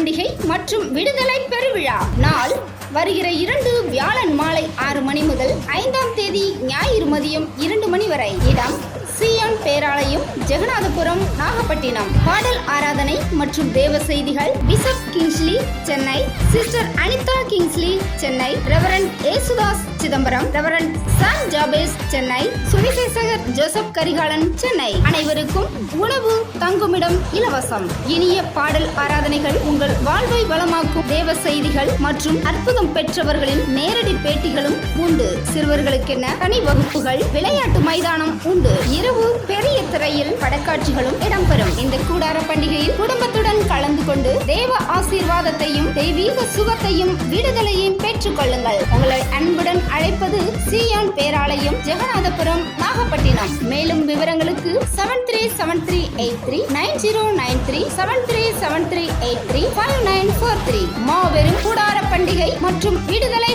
பண்டிகை மற்றும் விடுதலை பெருவிழா நாள் வருகிற இரண்டு வியாழன் மாலை ஆறு மணி முதல் ஐந்தாம் தேதி ஞாயிறு மதியம் இரண்டு மணி வரை. இடம் சிஎன் பேராலயம் ஜெகநாதபுரம் நாகப்பட்டினம். பாடல் ஆராதனை மற்றும் தேவ செய்திகள் bishop Kingsley Chennai. Sister Anitha Kingsley Chennai. Reverend Yesudas Chidambaram reverend Sam Jabez Chennai. சுவிசேஷகர் Joseph Karikalan Chennai. அனைவருக்கும் உணவு தங்குமிடம் இலவசம். இனிய பாடல் ஆராதனைகள் உங்கள் வாழ்வை வளமாக்கும் தேவ செய்திகள் மற்றும் அற்புதம் பெற்றவர்களின் நேரடி பேட்டிகளும் உண்டு. சிறுவர்களுக்கென தனி வகுப்புகள் விளையாட்டு மைதானம் உண்டு. இரவு பெரிய திரையில் படக்காட்சிகளும் இடம்பெறும். இந்த கூடார பண்டிகையில் குடும்பத்துடன் கலந்து கொண்டு தேவ ஆசீர்வாதத்தையும் தெய்வீக சுகத்தையும் விடுதலையும் பெற்றுக் கொள்ளுங்கள் உங்களை அன்புடன் அழைப்பது சியான் பேராலயம் ஜெகநாதபுரம் நாகப்பட்டினம் மேலும் விவரங்களுக்கு seven three seven three eight three nine zero nine three seven three seven three eight three five nine four three மாபெரும் கூடார பண்டிகை மற்றும் விடுதலை